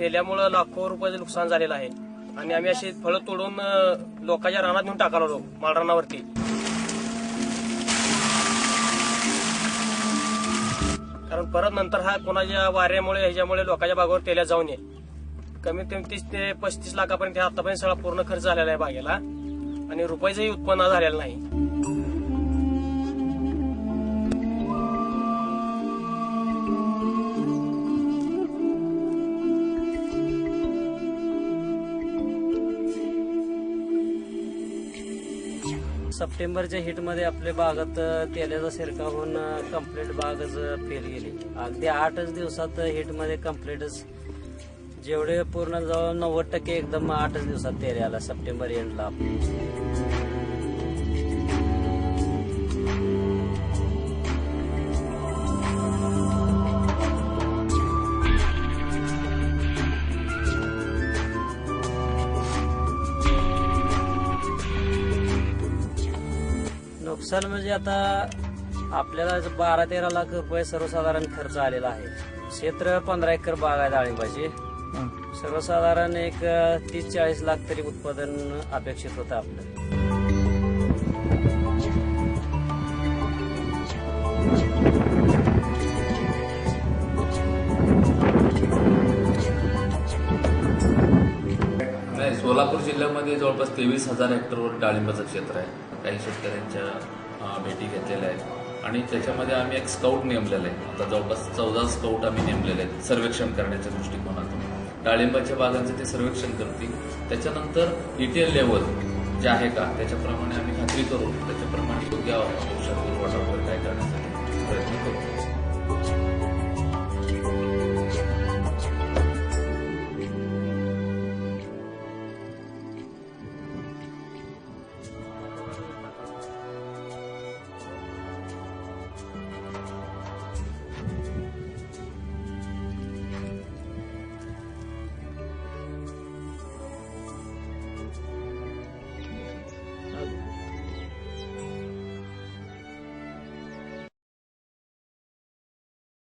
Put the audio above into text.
तेल्यामुळं लाखो रुपयाचं नुकसान झालेलं आहे. आणि आम्ही अशी फळं तोडून लोकांच्या रानात नेऊन टाकायला आलो माळरानावरती. कारण परत नंतर हा कोणाच्या वाऱ्यामुळे ह्याच्यामुळे लोकांच्या बागेवर तेल्या जाऊ नये कमीत कमी तीस ते पस्तीस लाखापर्यंत आतापर्यंत सगळा पूर्ण खर्च झालेला आहे बागेला. आणि रुपयाचंही उत्पन्न झालेलं नाही. सप्टेंबरच्या हिटमध्ये आपल्या बागात तेलाचा शिरका होऊन कंप्लीट बागच फेल गेली. अगदी आठच दिवसात हिटमध्ये कम्प्लीटच जेवढे पूर्ण जवळ नव्वद टक्के एकदम आठच दिवसात तेल आला सप्टेंबर एंडला नुकसान म्हणजे आता आपल्याला बारा तेरा लाख रुपये सर्वसाधारण खर्च आलेला आहे. क्षेत्र पंधरा एकर बाग आहे डाळिंबाची. सर्वसाधारण एक तीस चाळीस लाख तरी उत्पादन अपेक्षित होतं आपलं. सोलापूर जिल्ह्यामध्ये जवळपास तेवीस हजार हेक्टरवर डाळिंबाचं क्षेत्र आहे. काही शेतकऱ्यांच्या भेटी घेतलेल्या आहेत. आणि त्याच्यामध्ये आम्ही एक स्काउट नेमलेला आहे. आता जवळपास चौदा स्काउट आम्ही नेमलेले आहेत सर्वेक्षण करण्याच्या दृष्टिकोनातून. डाळिंबाच्या बागांचं ते सर्वेक्षण करतील. त्याच्यानंतर इटेल लेवल जे आहे का त्याच्याप्रमाणे आम्ही खात्री करू त्याच्याप्रमाणे योग्य औषध पुरवठा वगैरे काय करण्यासाठी प्रयत्न करू